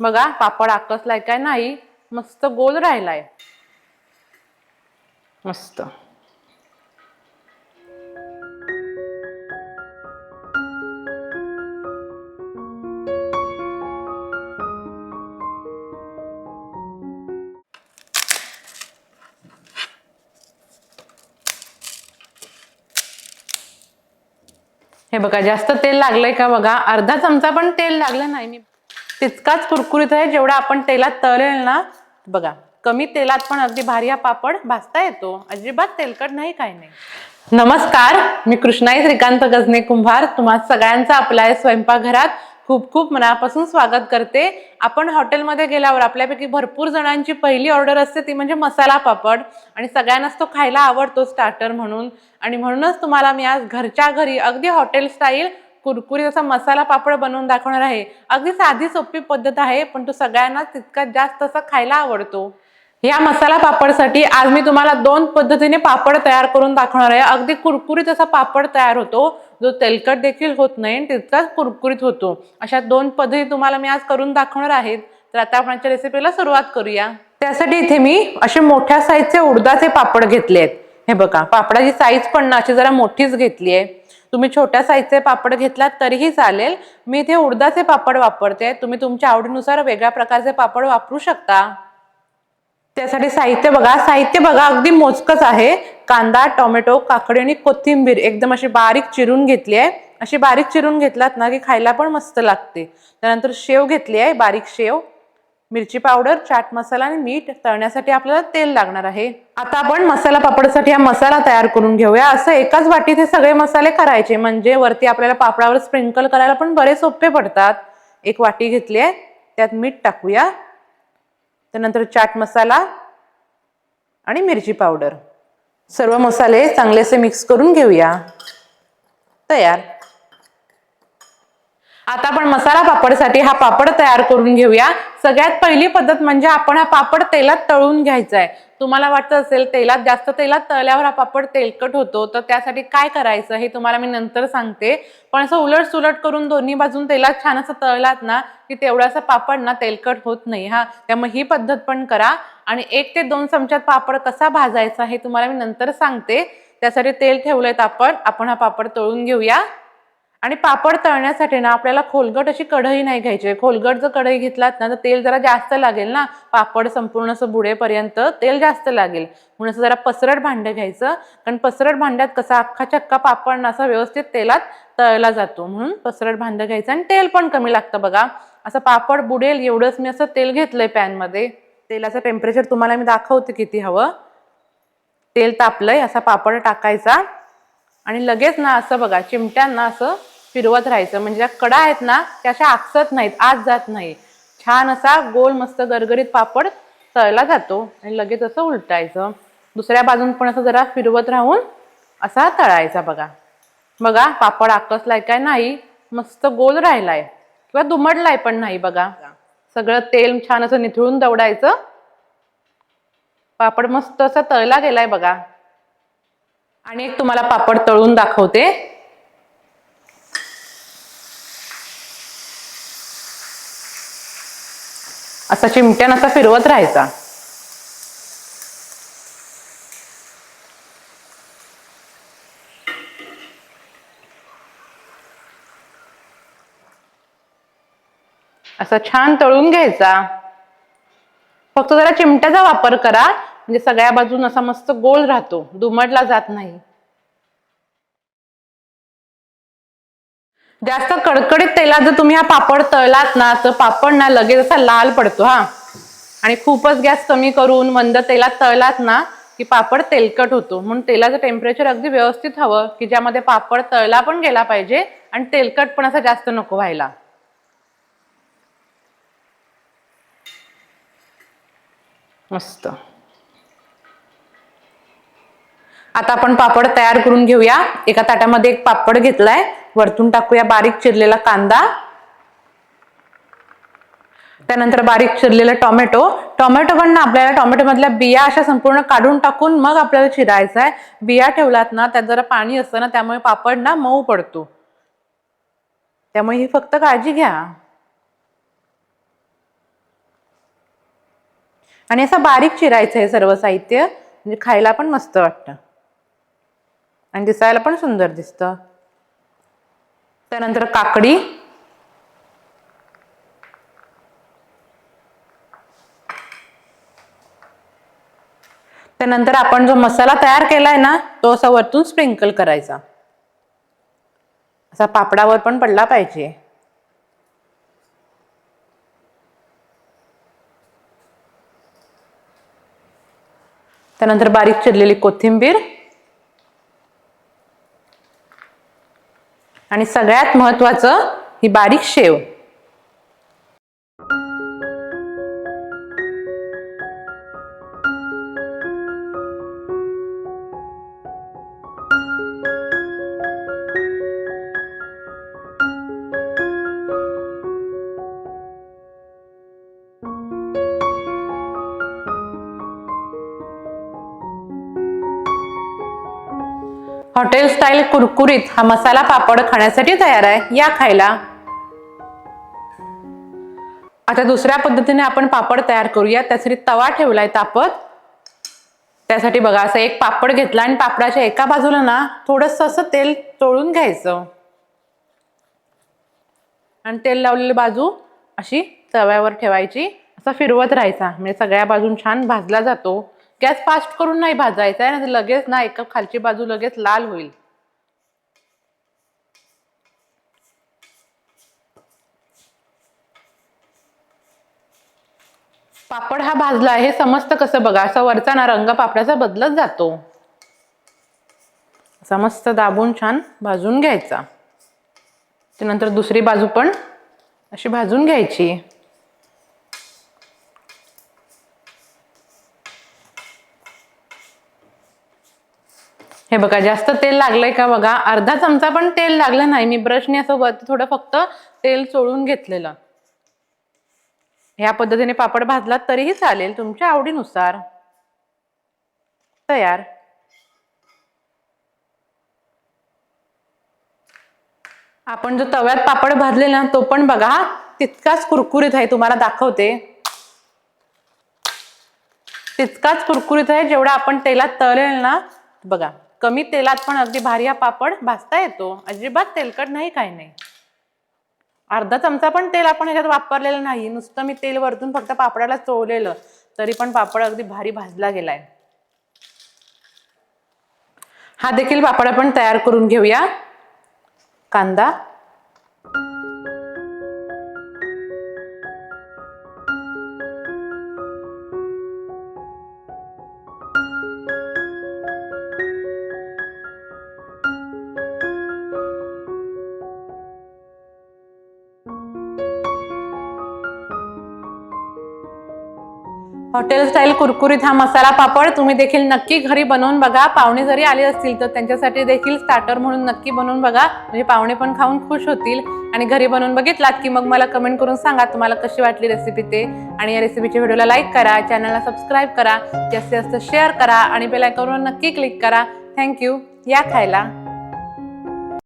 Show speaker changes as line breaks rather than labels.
बघा पापड आकसलाय काय नाही मस्त गोल राहिलाय. मस्त. हे बघा जास्त तेल लागलंय का बघा? अर्धा चमचा पण तेल लागलं नाही मी. तितकाच कुरकुरीत आहे जेवढा आपण तेलात तळेल ना. बघा कमी तेलात पण अगदी भारी हा पापड भाजता येतो. अजिबात तेलकट नाही काही नाही. नमस्कार मी कृष्णाई श्रीकांत गजने कुंभार. तुम्हा सगळ्यांचा आपल्या स्वयंपाकघरात खूप खूप मनापासून स्वागत करते. आपण हॉटेलमध्ये गेल्यावर आपल्यापैकी भरपूर जणांची पहिली ऑर्डर असते ती म्हणजे मसाला पापड. आणि सगळ्यांनाच तो खायला आवडतो स्टार्टर म्हणून. आणि म्हणूनच तुम्हाला मी आज घरच्या घरी अगदी हॉटेल स्टाईल कुरकुरीत असा मसाला पापड बनवून दाखवणार आहे. अगदी साधी सोपी पद्धत आहे पण तो सगळ्यांना तितका जास्त असा खायला आवडतो. या मसाला पापडसाठी आज मी तुम्हाला दोन पद्धतीने पापड तयार करून दाखवणार आहे. अगदी कुरकुरीत असा पापड तयार होतो जो तेलकट देखील होत नाही आणि तितकाच कुरकुरीत होतो. अशा दोन पद्धती तुम्हाला मी आज करून दाखवणार आहेत. तर आता आपण आजच्या रेसिपीला सुरुवात करूया. त्यासाठी इथे मी असे मोठ्या साईजचे उडदाचे पापड घेतले आहेत हे बघा पापडाची साईज पण ना अशी जरा मोठीच घेतली आहे तुम्ही छोट्या साईजचे पापड घेतलात तरीही चालेल. मी इथे उडदाचे पापड वापरते. तुम्ही तुमच्या आवडीनुसार वेगळ्या प्रकारचे पापड वापरू शकता. त्यासाठी साहित्य बघा. साहित्य बघा अगदी मोजकच आहे. कांदा टोमॅटो काकडी आणि कोथिंबीर. एकदम अशी बारीक चिरून घेतली आहे. अशी बारीक चिरून घेतलात ना की खायला पण मस्त लागते. त्यानंतर शेव घेतली आहे बारीक शेव. मिरची पावडर चाट मसाला आणि मीठ तळण्यासाठी आपल्याला तेल लागणार आहे. आता आपण मसाला पापडसाठी हा मसाला तयार करून घेऊया. असं एकाच वाटीत हे सगळे मसाले करायचे. म्हणजे वरती आपल्याला पापडावर स्प्रिंकल करायला पण बरे सोपे पडतात. एक वाटी घेतली आहे. त्यात मीठ टाकूया. त्यानंतर चाट मसाला आणि मिरची पावडर. सर्व मसाले चांगलेसे मिक्स करून घेऊया. तयार. आता आपण मसाला पापडसाठी हा पापड तयार करून घेऊया. सगळ्यात पहिली पद्धत म्हणजे आपण हा पापड तेलात तळून घ्यायचा आहे तुम्हाला वाटतं असेल तेलात जास्त तेलात तळल्यावर हा पापड तेलकट होतो तर त्यासाठी काय करायचं हे तुम्हाला मी नंतर सांगते. पण असं उलट सुलट करून दोन्ही बाजून तेलात छान असं तळलात ना की तेवढासा पापड ना तेलकट होत नाही हा. त्यामुळे ही पद्धत पण करा. आणि एक ते दोन चमच्यात पापड कसा भाजायचा हे तुम्हाला मी नंतर सांगते. त्यासाठी तेल ठेवलंय आपण. आपण हा पापड तळून घेऊया. आणि पापड तळण्यासाठी ना आपल्याला खोलगट अशी कढई नाही घ्यायची. खोलगट जर कढई घेतलात ना तर तेल जरा जास्त लागेल ना. पापड संपूर्ण असं बुडेपर्यंत तेल जास्त लागेल. म्हणून असं जरा पसरट भांडं घ्यायचं. कारण पसरट भांड्यात कसा अख्खा चक्का पापड ना असा व्यवस्थित तेलात तळला जातो. म्हणून पसरट भांडं घ्यायचं आणि तेल पण कमी लागतं बघा. असं पापड बुडेल एवढंच मी असं तेल घेतलंय पॅनमध्ये. तेलाचं टेम्परेचर तुम्हाला मी दाखवते किती हवं. तेल तापलंय असा पापड टाकायचा. आणि लगेच ना असं बघा चिमट्यांना असं फिरवत राहायचं. म्हणजे ज्या कडा आहेत ना त्या अशा आकसत नाहीत आत जात नाही. छान असा गोल मस्त गरगरीत पापड तळला जातो आणि लगेच असं उलटायचं. दुसऱ्या बाजून पण असं जरा फिरवत राहून असा तळायचा बघा. बघा पापड आकसलाय काय नाही मस्त गोल राहिलाय. किंवा दुमडलाय पण नाही बघा. सगळं तेल छान असं निथळून दवडायचं. पापड मस्त असा तळला गेलाय बघा. आणि एक तुम्हाला पापड तळून दाखवते. असा चिमट्यान असा फिरवत राहायचा. असा छान तळून घ्यायचा. फक्त जरा चिमट्याचा वापर करा. म्हणजे सगळ्या बाजून असा मस्त गोल राहतो. दुमडला जात नाही. जास्त कडकडीत तेलात जर तुम्ही हा पापड तळलात ना तर पापड ना लगेच असा लाल पडतो हा. आणि खूपच गॅस कमी करून मंद तेलात तळलात ना की पापड तेलकट होतो. म्हणून तेलाचं टेम्परेचर अगदी व्यवस्थित हवं की ज्यामध्ये पापड तळला पण गेला पाहिजे आणि तेलकट पण असा जास्त नको व्हायला. मस्त. आता आपण पापड तयार करून घेऊया. एका ताटामध्ये एक पापड घेतलाय. वरतून टाकूया बारीक चिरलेला कांदा. त्यानंतर बारीक चिरलेला टोमॅटो. टोमॅटो पण ना आपल्याला टोमॅटो मधल्या बिया अशा संपूर्ण काढून टाकून मग आपल्याला चिरायचं आहे बिया ठेवलात ना त्यात जरा पाणी असतं ना त्यामुळे पापड ना मऊ पडतो. त्यामुळे ही फक्त काळजी घ्या. आणि असं बारीक चिरायचं हे सर्व साहित्य म्हणजे खायला पण मस्त वाटतं. आणि दिसायला पण सुंदर दिसतं. त्यानंतर काकडी. त्यानंतर आपण जो मसाला तयार केलाय ना तो असा वरतून स्प्रिंकल करायचा. असा पापडावर पण पडला पाहिजे. त्यानंतर बारीक चिरलेली कोथिंबीर. आणि सगळ्यात महत्वाचं ही बारीक शेव. हॉटेल स्टाईल कुरकुरीत हा मसाला पापड खाण्यासाठी तयार आहे. या खायला. आता दुसऱ्या पद्धतीने आपण पापड तयार करूया. त्यासाठी तवा ठेवलाय तापत. त्यासाठी बघा असं एक पापड घेतला आणि पापडाच्या एका बाजूला ना थोडस असं तेल चोळून घ्यायचं. आणि तेल लावलेली बाजू अशी तव्यावर ठेवायची. असं फिरवत राहायचा. म्हणजे सगळ्या बाजून छान भाजला जातो. गॅस फास्ट करून नाही भाजायचा आहे ना लगेच ना एक खालची बाजू लगेच लाल होईल. पापड हा भाजला हे समजतं कसं बघा? असा वरचा ना रंग पापडाचा बदलत जातो. असा मस्त दाबून छान भाजून घ्यायचा. त्यानंतर दुसरी बाजू पण अशी भाजून घ्यायची. हे बघा जास्त तेल लागलंय का बघा? अर्धा चमचा पण तेल लागलं नाही. मी ब्रशने असं वरती थोडं फक्त तेल चोळून घेतलेलं. ह्या पद्धतीने पापड भाजलात तरीही चालेल तुमच्या आवडीनुसार. तयार. आपण जो तव्यात पापड भाजलेला तो पण बघा तितकाच कुरकुरीत आहे. तुम्हाला दाखवते. तितकाच कुरकुरीत आहे जेवढा आपण तेलात तळेल ना बघा. कमी तेलात पण अगदी भारी हा पापड भाजता येतो. अजिबात तेलकट नाही काही नाही. अर्धा चमचा पण तेल आपण ह्याच्यात वापरलेलं नाही. नुसतं मी तेल वरतून फक्त पापडाला चोळलेलं. तरी पण पापड अगदी भारी भाजला गेलाय. हा देखील पापड आपण तयार करून घेऊया. कांदा हॉटेल स्टाईल कुरकुरीत हा मसाला पापड. तुम्ही देखील नक्की घरी बनवून बघा. पाहुणे जरी आले असतील तर त्यांच्यासाठी देखील स्टार्टर म्हणून नक्की बनवून बघा. म्हणजे पाहुणे पण खाऊन खुश होतील. आणि घरी बनवून बघितलात की मग मला कमेंट करून सांगा तुम्हाला कशी वाटली रेसिपी ते. आणि या रेसिपीच्या व्हिडिओला लाईक करा. चॅनलला सबस्क्राईब करा. जास्तीत जास्त शेअर करा. आणि बेलायकॉनवर नक्की क्लिक करा. थँक्यू या खायला.